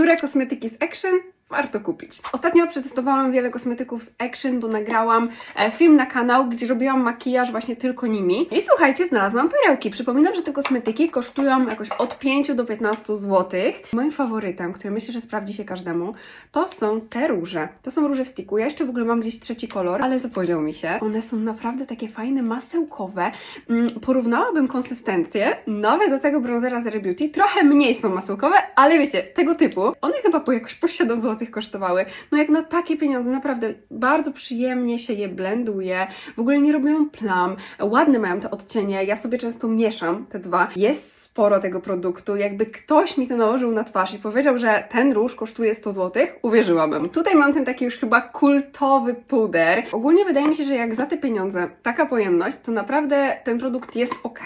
które kosmetyki z Action warto kupić. Ostatnio przetestowałam wiele kosmetyków z Action, bo nagrałam e, film na kanał, gdzie robiłam makijaż właśnie tylko nimi. I słuchajcie, znalazłam perełki. Przypominam, że te kosmetyki kosztują jakoś od 5 do 15 zł. Moim faworytem, który myślę, że sprawdzi się każdemu, to są te róże. To są róże w sticku. Ja jeszcze w ogóle mam gdzieś trzeci kolor, ale zapodział mi się. One są naprawdę takie fajne, masełkowe. Mm, porównałabym konsystencję nawet do tego bronzera z Beauty. Trochę mniej są masełkowe, ale wiecie, tego typu. One chyba po jakoś po 7 zł kosztowały. No jak na takie pieniądze, naprawdę bardzo przyjemnie się je blenduje. W ogóle nie robią plam. Ładne mają te odcienie. Ja sobie często mieszam te dwa. Jest sporo tego produktu. Jakby ktoś mi to nałożył na twarz i powiedział, że ten róż kosztuje 100 zł, uwierzyłabym. Tutaj mam ten taki już chyba kultowy puder. Ogólnie wydaje mi się, że jak za te pieniądze taka pojemność, to naprawdę ten produkt jest ok.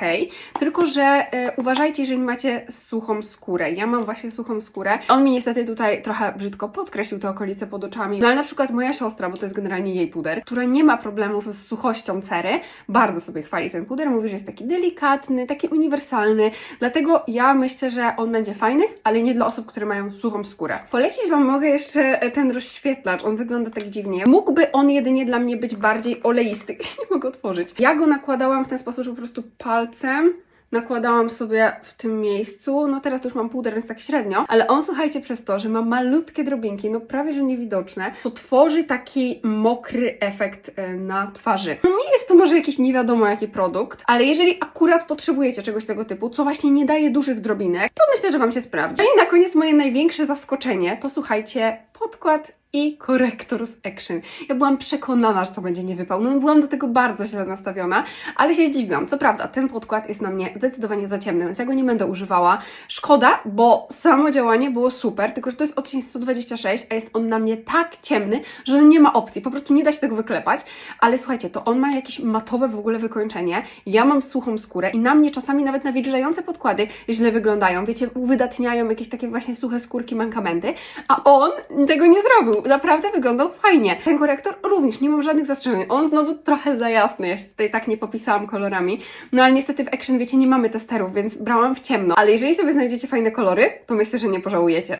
Tylko, że e, uważajcie, jeżeli macie suchą skórę. Ja mam właśnie suchą skórę. On mi niestety tutaj trochę brzydko podkreślił te okolice pod oczami. No ale na przykład moja siostra, bo to jest generalnie jej puder, która nie ma problemów z suchością cery, bardzo sobie chwali ten puder. Mówi, że jest taki delikatny, taki uniwersalny. Dlatego ja myślę, że on będzie fajny, ale nie dla osób, które mają suchą skórę. Polecić Wam mogę jeszcze e, ten rozświetlacz. On wygląda tak dziwnie. Mógłby on jedynie dla mnie być bardziej oleisty. nie mogę otworzyć. Ja go nakładałam w ten sposób, że po prostu palcem nakładałam sobie w tym miejscu. No teraz to już mam puder, więc tak średnio, ale on słuchajcie, przez to, że ma malutkie drobinki, no prawie że niewidoczne, to tworzy taki mokry efekt e, na twarzy. No nie jest to może jakiś nie wiadomo jaki produkt, ale jeżeli akurat potrzebujecie czegoś tego typu, co właśnie nie daje dużych drobinek, to myślę, że Wam się sprawdzi. No i na koniec moje największe zaskoczenie to słuchajcie, podkład i korektor z Action. Ja byłam przekonana, że to będzie nie wypał. No byłam do tego bardzo źle nastawiona, ale się dziwiłam. Co prawda, ten podkład jest na mnie zdecydowanie za ciemny, więc ja go nie będę używała. Szkoda, bo samo działanie było super, tylko że to jest odcień 126, a jest on na mnie tak ciemny, że nie ma opcji. Po prostu nie da się tego wyklepać. Ale słuchajcie, to on ma jakieś matowe w ogóle wykończenie. Ja mam suchą skórę i na mnie czasami nawet nawilżające podkłady źle wyglądają. Wiecie, uwydatniają jakieś takie właśnie suche skórki, mankamenty, a on tego nie zrobił. Naprawdę wyglądał fajnie. Ten korektor również nie mam żadnych zastrzeżeń. On znowu trochę za jasny. Ja się tutaj tak nie popisałam kolorami. No ale niestety w Action, wiecie, nie mamy testerów, więc brałam w ciemno. Ale jeżeli sobie znajdziecie fajne kolory, to myślę, że nie pożałujecie.